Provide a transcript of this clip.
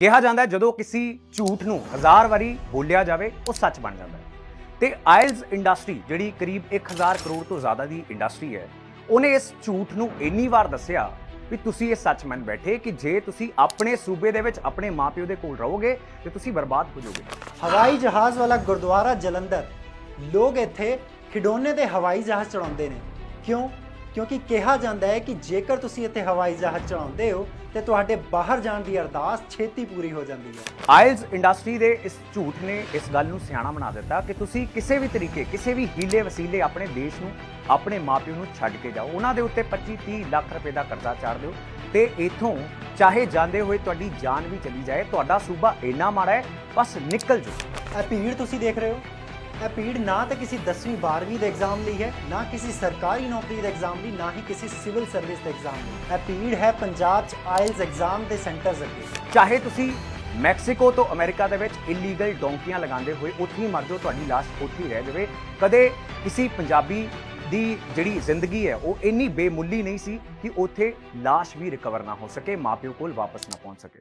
ਕਿਹਾ ਜਾਂਦਾ ਹੈ, ਜਦੋਂ ਕਿਸੇ ਝੂਠ ਨੂੰ ਹਜ਼ਾਰ ਵਾਰੀ ਬੋਲਿਆ ਜਾਵੇ, ਉਹ ਸੱਚ ਬਣ ਜਾਂਦਾ ਹੈ। ਤੇ ਆਇਲਸ ਇੰਡਸਟਰੀ, ਜਿਹੜੀ ਕਰੀਬ 1000 ਕਰੋੜ ਤੋਂ ਜ਼ਿਆਦਾ ਦੀ ਇੰਡਸਟਰੀ ਹੈ, ਉਹਨੇ ਇਸ ਝੂਠ ਨੂੰ ਇੰਨੀ ਵਾਰ ਦੱਸਿਆ ਵੀ ਤੁਸੀਂ ਇਹ ਸੱਚ ਮੰਨ ਬੈਠੇ ਕਿ ਜੇ ਤੁਸੀਂ ਆਪਣੇ ਸੂਬੇ ਦੇ ਵਿੱਚ ਆਪਣੇ ਮਾਪਿਓ ਦੇ ਕੋਲ ਰਹੋਗੇ, ਤੇ ਤੁਸੀਂ ਬਰਬਾਦ ਹੋ ਜਾਓਗੇ। ਹਵਾਈ ਜਹਾਜ਼ ਵਾਲਾ ਗੁਰਦੁਆਰਾ ਜਲੰਧਰ, ਲੋਕ ਇੱਥੇ ਖਿਡੌਣੇ ਦੇ ਹਵਾਈ ਜਹਾਜ਼ ਚੜਾਉਂਦੇ ਨੇ। ਕਿਉਂ? ਕਿਉਂਕਿ ਕਿਹਾ ਜਾਂਦਾ ਹੈ ਕਿ ਜੇਕਰ ਤੁਸੀਂ ਇੱਥੇ ਹਵਾਈ ਜਹਾਜ਼ ਚੜਾਉਂਦੇ ਹੋ ਤੇ ਤੁਹਾਡੇ ਬਾਹਰ ਜਾਣ ਦੀ ਅਰਦਾਸ ਛੇਤੀ ਪੂਰੀ ਹੋ ਜਾਂਦੀ ਹੈ। ਆਇਲਸ ਇੰਡਸਟਰੀ ਦੇ ਇਸ ਝੂਠ ਨੇ ਇਸ ਗੱਲ ਨੂੰ ਸਿਆਣਾ ਬਣਾ ਦਿੱਤਾ ਕਿ ਤੁਸੀਂ ਕਿਸੇ ਵੀ ਤਰੀਕੇ ਕਿਸੇ ਵੀ ਹੀਲੇ ਵਸੀਲੇ ਆਪਣੇ ਦੇਸ਼ ਨੂੰ ਆਪਣੇ ਮਾਪਿਓ ਨੂੰ ਛੱਡ ਕੇ ਜਾਓ। ਉਹਨਾਂ ਦੇ ਉੱਤੇ 25 30 ਲੱਖ ਰੁਪਏ ਦਾ ਕਰਜ਼ਾ ਚਾੜ ਦਿਓ। ਤੇ ਇਥੋਂ ਚਾਹੇ ਜਾਂਦੇ ਹੋਏ ਤੁਹਾਡੀ ਜਾਨ ਵੀ ਚਲੀ ਜਾਏ ਤੁਹਾਡਾ ਸੂਬਾ ਇੰਨਾ ਮਾੜਾ ਹੈ ਬਸ ਨਿਕਲ ਜਾਓ। ਇਹ ਭੀੜ ਤੁਸੀਂ ਦੇਖ ਰਹੇ ਹੋ? ਇਹ ਭੀੜ ਨਾ ਤਾਂ ਕਿਸੇ 10ਵੀਂ 12ਵੀਂ ਦੇ ਐਗਜ਼ਾਮ ਲਈ ਹੈ, ਨਾ ਕਿਸੇ ਸਰਕਾਰੀ ਨੌਕਰੀ ਦੇ ਐਗਜ਼ਾਮ ਲਈ, ਨਾ ਹੀ ਕਿਸੇ ਸਿਵਲ ਸਰਵਿਸ ਦੇ ਐਗਜ਼ਾਮ ਲਈ। ਇਹ ਭੀੜ ਹੈ ਪੰਜਾਬ 'ਚ ਆਇਲਸ ਐਗਜ਼ਾਮ ਦੇ ਸੈਂਟਰਸ ਅੱਗੇ ਚਾਹੇ ਤੁਸੀਂ ਮੈਕਸੀਕੋ ਤੋਂ ਅਮਰੀਕਾ ਦੇ ਵਿੱਚ ਇਲੀਗਲ ਡੋਂਕੀਆਂ ਲਗਾਉਂਦੇ ਹੋਏ ਉੱਥੇ ਹੀ ਮਰ ਜਾਓ, ਤੁਹਾਡੀ ਲਾਸ਼ ਉੱਥੇ ਹੀ ਰਹਿ ਜਾਵੇ। ਕਦੇ ਕਿਸੇ ਪੰਜਾਬੀ ਦੀ ਜਿਹੜੀ ਜ਼ਿੰਦਗੀ ਹੈ, ਉਹ ਇੰਨੀ ਬੇਮੁੱਲੀ ਨਹੀਂ ਸੀ ਕਿ ਉੱਥੇ ਲਾਸ਼ ਵੀ ਰਿਕਵਰ ਨਾ ਹੋ ਸਕੇ, ਮਾਪਿਓ ਕੋਲ ਵਾਪਸ ਨਾ ਪਹੁੰਚ ਸਕੇ।